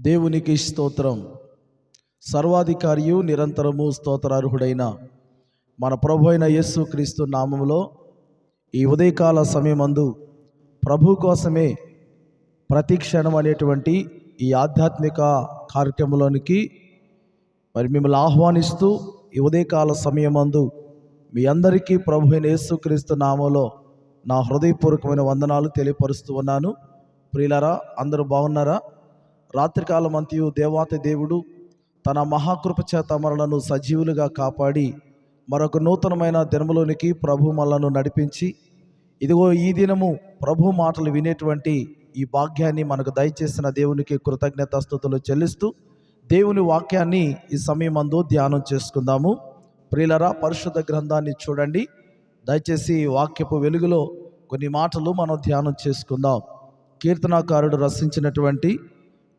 దేవునికి స్తోత్రం. సర్వాధికారియు నిరంతరము స్తోత్రార్హుడైన మన ప్రభు అయిన యేసు క్రీస్తు నామములో ఈ ఉదయకాల సమయమందు ప్రభు కోసమే ప్రతి క్షణం అనేటువంటి ఈ ఆధ్యాత్మిక కార్యక్రమంలోనికి మరి మిమ్మల్ని ఆహ్వానిస్తూ ఈ ఉదయకాల సమయమందు మీ అందరికీ ప్రభు అయిన యేసుక్రీస్తు నామంలో నా హృదయపూర్వకమైన వందనాలు తెలియపరుస్తూ ఉన్నాను. ప్రియులారా అందరూ బాగున్నారా? రాత్రికాలం అంతయు దేవాతి దేవుడు తన మహాకృప చేత మనలను సజీవులుగా కాపాడి మరొక నూతనమైన దినములోనికి ప్రభు మనలను నడిపించి ఇదిగో ఈ దినము ప్రభు మాటలు వినేటువంటి ఈ భాగ్యాన్ని మనకు దయచేసిన దేవునికి కృతజ్ఞతాస్థుతులు చెల్లిస్తూ దేవుని వాక్యాన్ని ఈ సమయమందు ధ్యానం చేసుకుందాము. ప్రియులరా పరిశుద్ధ గ్రంథాన్ని చూడండి. దయచేసి వాక్యపు వెలుగులో కొన్ని మాటలు మనం ధ్యానం చేసుకుందాం. కీర్తనాకారుడు రచించినటువంటి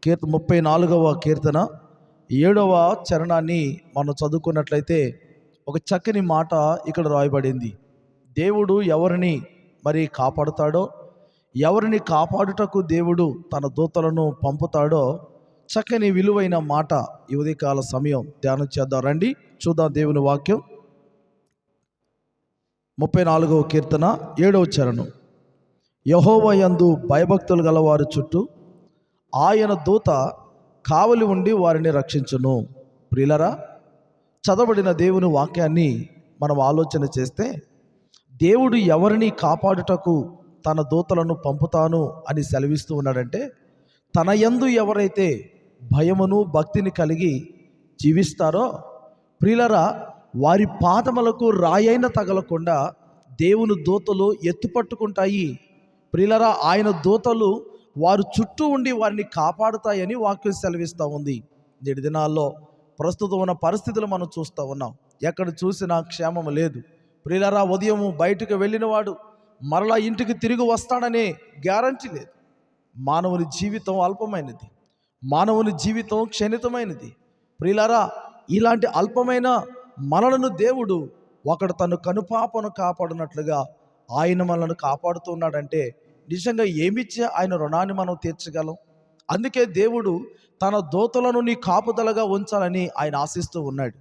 కీర్త ముప్పై నాలుగవ కీర్తన. ఏడవ చరణాన్ని మనం చదువుకున్నట్లయితే ఒక చక్కని మాట ఇక్కడ రాయబడింది. దేవుడు ఎవరిని మరి కాపాడుతాడో ఎవరిని కాపాడుటకు దేవుడు తన దూతలను పంపుతాడో చక్కని విలువైన మాట ఈ ఉదయకాల సమయం. ధ్యానం చేద్దాం రండి. చూద్దాం దేవుని వాక్యం. ముప్పై నాలుగవ కీర్తన ఏడవ చరణం. యహోవయందు భయభక్తులు గలవారు చుట్టూ ఆయన దూత కావలి ఉండి వారిని రక్షించును. ప్రిలరా చదవడిన దేవుని వాక్యాన్ని మనం ఆలోచన చేస్తే దేవుడు ఎవరిని కాపాడుటకు తన దూతలను పంపుతాను అని సెలవిస్తూ ఉన్నాడంటే తన యందు ఎవరైతే భయమును భక్తిని కలిగి జీవిస్తారో ప్రిలరా వారి పాదములకు రాయైన తగలకుండా దేవుని దూతలు ఎత్తుపట్టుకుంటాయి. ప్రిలరా ఆయన దూతలు వారు చుట్టూ ఉండి వారిని కాపాడుతాయని వాక్యం సెలవిస్తూ ఉంది. నేటి దినాల్లో ప్రస్తుతం ఉన్న పరిస్థితులు మనం చూస్తూ ఉన్నాం. ఎక్కడ చూసినా క్షేమం లేదు. ప్రియులరా ఉదయం బయటకు వెళ్ళినవాడు మరలా ఇంటికి తిరిగి వస్తాడనే గ్యారంటీ లేదు. మానవుని జీవితం అల్పమైనది. మానవుని జీవితం క్షణితమైనది. ప్రియులారా ఇలాంటి అల్పమైన మనలను దేవుడు ఒకడు తను కనుపాపను కాపాడినట్లుగా ఆయన మనల్ని కాపాడుతున్నాడంటే నిజంగా ఏమిచ్చి ఆయన రుణాన్ని మనం తీర్చగలం? అందుకే దేవుడు తన దూతలను నీ కాపుదలగా ఉంచాలని ఆయన ఆశిస్తూ ఉన్నాడు.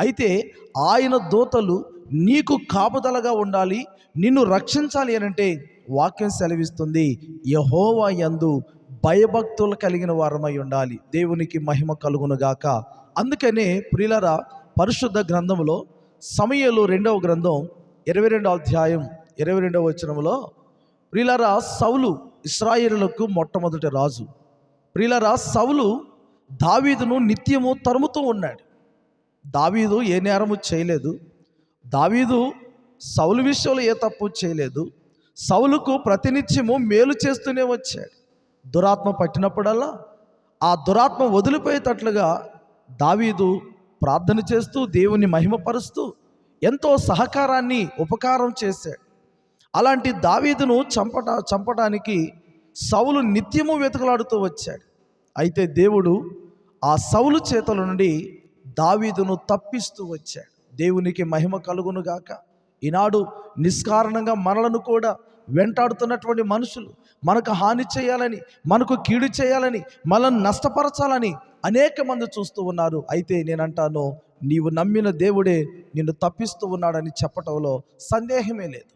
అయితే ఆయన దూతలు నీకు కాపుదలగా ఉండాలి నిన్ను రక్షించాలి అని అంటే వాక్యం సెలవిస్తుంది. యహోవా యందు భయభక్తులు కలిగిన వారమై ఉండాలి. దేవునికి మహిమ కలుగునుగాక అందుకనే ప్రియులరా పరిశుద్ధ గ్రంథంలో సమయలు రెండవ గ్రంథం ఇరవై రెండవ అధ్యాయం ఇరవై రెండవ వచనంలో ప్రియులరా సౌలు ఇస్రాయిలకు మొట్టమొదటి రాజు. ప్రియులరా సౌలు దావీదును నిత్యము తరుముతూ ఉన్నాడు. దావీదు ఏ నేరము చేయలేదు. దావీదు సౌలు విషయంలో ఏ తప్పు చేయలేదు. సౌలుకు ప్రతినిత్యము మేలు చేస్తూనే వచ్చాడు. దురాత్మ పట్టినప్పుడల్లా ఆ దురాత్మ వదిలిపోయేటట్లుగా దావీదు ప్రార్థన చేస్తూ దేవుని మహిమపరుస్తూ ఎంతో సహకారాన్ని ఉపకారం చేశాడు. అలాంటి దావీదును చంపట చంపడానికి సౌలు నిత్యము వెతుకలాడుతూ వచ్చాడు. అయితే దేవుడు ఆ సౌలు చేతుల నుండి దావీదును తప్పిస్తూ వచ్చాడు. దేవునికి మహిమ కలుగునుగాక ఈనాడు నిష్కారణంగా మనలను కూడా వెంటాడుతున్నటువంటి మనుషులు మనకు హాని చేయాలని మనకు కీడు చేయాలని మనల్ని నష్టపరచాలని అనేక మంది చూస్తూ ఉన్నారు. అయితే నేనంటాను నీవు నమ్మిన దేవుడే నిన్ను తప్పిస్తూ ఉన్నాడని చెప్పటంలో సందేహమే లేదు.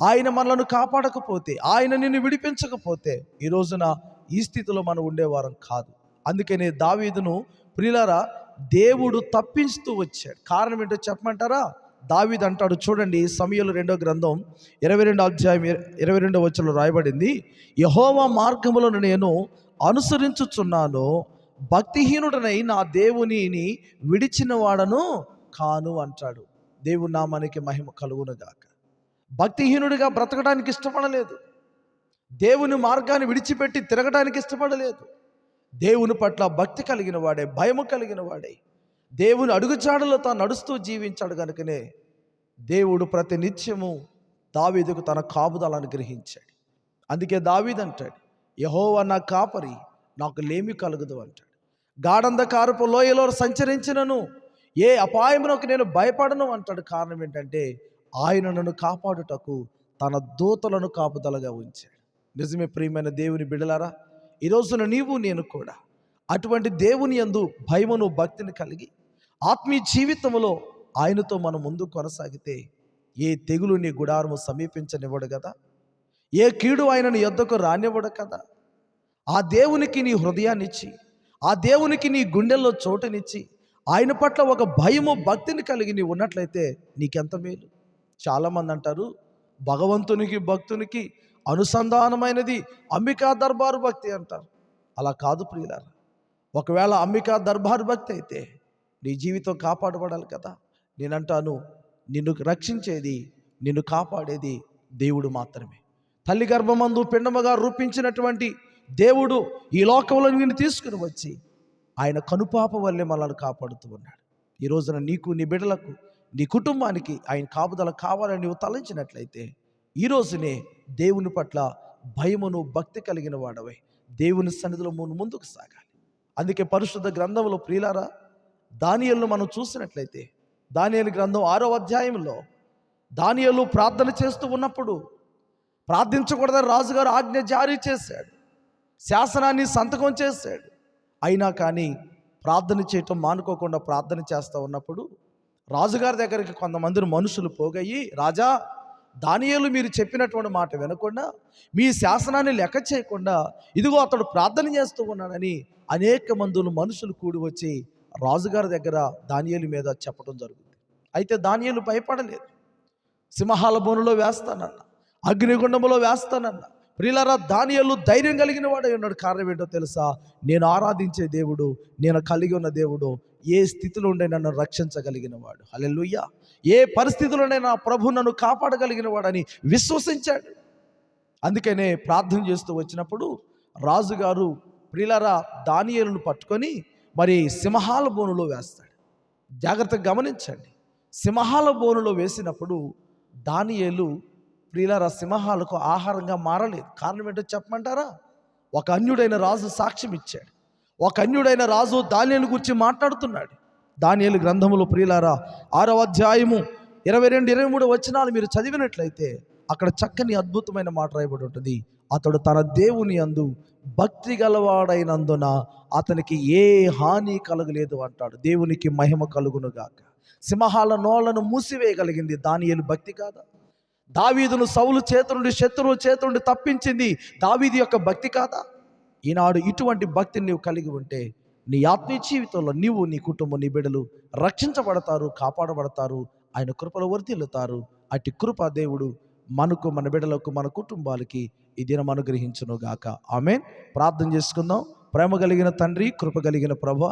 ఆయన మనలను కాపాడకపోతే ఆయన నిన్ను విడిపించకపోతే ఈ రోజున ఈ స్థితిలో మనం ఉండేవారం కాదు. అందుకనే దావీదును ప్రిలారా దేవుడు తప్పిస్తూ వచ్చాడు. కారణం ఏంటో చెప్పమంటారా? దావీద్ అంటాడు చూడండి సమయంలో రెండో గ్రంథం ఇరవై రెండో అధ్యాయం ఇరవై రెండో వచ్చంలో రాయబడింది యహోవా మార్గములను నేను అనుసరించుచున్నాను భక్తిహీనుడనై నా దేవునిని విడిచిన వాడను కాను అంటాడు. దేవుడు నా మనకి మహిమ కలుగునుగాక. భక్తిహీనుడిగా బ్రతకడానికి ఇష్టపడలేదు. దేవుని మార్గాన్ని విడిచిపెట్టి తిరగడానికి ఇష్టపడలేదు. దేవుని పట్ల భక్తి కలిగిన వాడే భయము కలిగిన వాడే. దేవుని అడుగుచాడులో తాను నడుస్తూ జీవించాడు కనుకనే దేవుడు ప్రతి నిత్యము దావీదుకు తన కాపుదలను గ్రహించాడు. అందుకే దావీద్ అంటాడు యహోవ నా కాపరి నాకు లేమి కలుగుదు అంటాడు. గాఢంధకారపు లోయలో సంచరించినను ఏ అపాయమునకు నేను భయపడను అంటాడు. కారణం ఏంటంటే ఆయన నన్ను కాపాడుటకు తన దూతలను కాపుదలగా ఉంచాడు. నిజమే ప్రియమైన దేవుని బిడలారా ఈ రోజున నీవు నేను కూడా అటువంటి దేవుని యందు భయమును భక్తిని కలిగి ఆత్మీయ జీవితంలో ఆయనతో మనం ముందు కొనసాగితే ఏ తెగులు నీ గుడారము సమీపించనివ్వడు కదా? ఏ కీడు ఆయనను ఎద్దకు రానివ్వడు కదా? ఆ దేవునికి నీ హృదయాన్నిచ్చి ఆ దేవునికి నీ గుండెల్లో చోటునిచ్చి ఆయన పట్ల ఒక భయము భక్తిని కలిగి నీ ఉన్నట్లయితే నీకెంత మేలు? చాలామంది అంటారు భగవంతునికి భక్తునికి అనుసంధానమైనది అంబికా దర్బారు భక్తి అంటారు. అలా కాదు ప్రియులారా. ఒకవేళ అంబికా దర్బారు భక్తి అయితే నీ జీవితం కాపాడబడాలి కదా. నేనంటాను నిన్ను రక్షించేది నిన్ను కాపాడేది దేవుడు మాత్రమే. తల్లి గర్భమందు పిండమగా రూపించినటువంటి దేవుడు ఈ లోకంలో నిన్ను తీసుకుని వచ్చి ఆయన కనుపాప వల్లే మనల్ని కాపాడుతూ ఉన్నాడు. ఈ రోజున నీకు నీ బిడ్డలకు నీ కుటుంబానికి ఆయన కాపుదల కావాలని నువ్వు తలంచినట్లయితే ఈ రోజునే దేవుని పట్ల భయమును భక్తి కలిగిన వాడవై దేవుని సన్నిధిలో ముందు ముందుకు సాగాలి. అందుకే పరిశుద్ధ గ్రంథంలో ప్రియులారా దానియలను మనం చూసినట్లయితే దానియలు గ్రంథం ఆరో అధ్యాయంలో దానియలు ప్రార్థన చేస్తూ ఉన్నప్పుడు ప్రార్థించకూడదని రాజుగారు ఆజ్ఞ జారీ చేశాడు. శాసనాన్ని సంతకం చేశాడు. అయినా కానీ ప్రార్థన చేయటం మానుకోకుండా ప్రార్థన చేస్తూ ఉన్నప్పుడు రాజుగారి దగ్గరికి కొంతమంది మనుషులు పోగయ్యి రాజా దానియలు మీరు చెప్పినటువంటి మాట వినకుండా మీ శాసనాన్ని లెక్క చేయకుండా ఇదిగో అతడు ప్రార్థన చేస్తూ ఉన్నాడని అనేక మందులు మనుషులు కూడి వచ్చి రాజుగారి దగ్గర దానియలు మీద చెప్పడం జరుగుతుంది. అయితే దానియలు భయపడలేదు. సింహాల బోనులో వేస్తానన్న అగ్నిగుండంలో వేస్తానన్న ప్రియులారా దానియలు ధైర్యం కలిగిన వాడే ఉన్నాడు. కారణం ఏంటో తెలుసా? నేను ఆరాధించే దేవుడు నేను కలిగి ఉన్న దేవుడు ఏ స్థితిలో ఉండే నన్ను రక్షించగలిగిన వాడు హల్లెలూయా. ఏ పరిస్థితిలోనే నా ప్రభు నన్ను కాపాడగలిగిన వాడని విశ్వసించాడు. అందుకనే ప్రార్థన చేస్తూ వచ్చినప్పుడు రాజుగారు ప్రిలరా దానియలను పట్టుకొని మరి సింహాల బోనులో వేస్తాడు. జాగ్రత్తగా గమనించండి. సింహాల బోనులో వేసినప్పుడు దానియేలు ప్రియులారా సింహాలకు ఆహారంగా మారలేదు. కారణం ఏంటో చెప్పమంటారా? ఒక అన్యుడైన రాజు సాక్ష్యం ఇచ్చాడు ఒక అన్యుడైన రాజు దానియలు గురించి మాట్లాడుతున్నాడు. దానియలు గ్రంథములో ప్రియులారా ఆరవ అధ్యాయము ఇరవై రెండు ఇరవై మూడు వచనాలు మీరు చదివినట్లయితే అక్కడ చక్కని అద్భుతమైన మాట రాయబడి ఉంటుంది. అతడు తన దేవుని అందు భక్తి గలవాడైనందున అతనికి ఏ హాని కలగలేదు అంటాడు. దేవునికి మహిమ కలుగునుగాక సింహాల నోళ్ళను మూసివేయగలిగింది దానియలు భక్తి కాదా? దావీదును సౌలు చేత నుండి శత్రువు చేత నుండి తప్పించింది దావీది యొక్క భక్తి కాదా? ఈనాడు ఇటువంటి భక్తిని నీవు కలిగి ఉంటే నీ ఆత్మీయ జీవితంలో నీవు నీ కుటుంబం నీ బిడ్డలు రక్షించబడతారు కాపాడబడతారు ఆయన కృపలో వర్తిల్లుతారు అట్టి కృప దేవుడు మనకు మన బిడ్డలకు మన కుటుంబాలకి ఈ దినం అనుగ్రహించను గాక ఆమె ప్రార్థన చేసుకుందాం. ప్రేమ కలిగిన తండ్రి కృప కలిగిన ప్రభ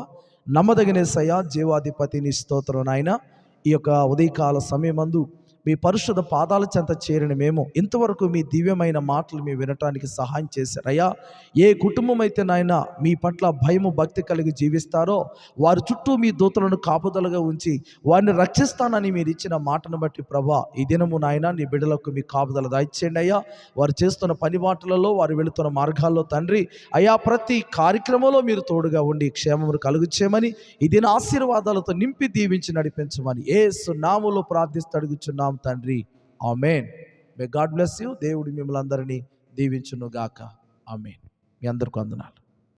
నమ్మదగిన సయ జీవాధిపతిని స్తోత్రం నాయన. ఈ యొక్క ఉదయకాల సమయమందు మీ పరిశుద్ధ పాదాల చెంత చేరిన మేము ఇంతవరకు మీ దివ్యమైన మాటలు మీ వినటానికి సహాయం చేశారయ్యా ఏ కుటుంబం అయితే నాయన మీ పట్ల భయము భక్తి కలిగి జీవిస్తారో వారి చుట్టూ మీ దూతలను కాపుదలుగా ఉంచి వారిని రక్షిస్తానని మీరు ఇచ్చిన మాటను బట్టి ప్రభా ఈ దినము నాయన నీ బిడ్డలకు మీ కాపుదల దాయిచ్చేయండి అయ్యా. వారు చేస్తున్న పని మాటలలో వారు వెళుతున్న మార్గాల్లో తండ్రి అయ్యా ప్రతి కార్యక్రమంలో మీరు తోడుగా ఉండి క్షేమమును కలుగు చేయమని ఈ దిన ఆశీర్వాదాలతో నింపి దీవించి నడిపించమని ఏ నాములో ప్రార్థిస్తూ అడుగుచున్నాం తండ్రి. Amen. May God bless you దేవుడు మిమ్మల్ని అందరినీ దీవించును గాక ఆమెన్. మీ అందరికీ వందనాలు.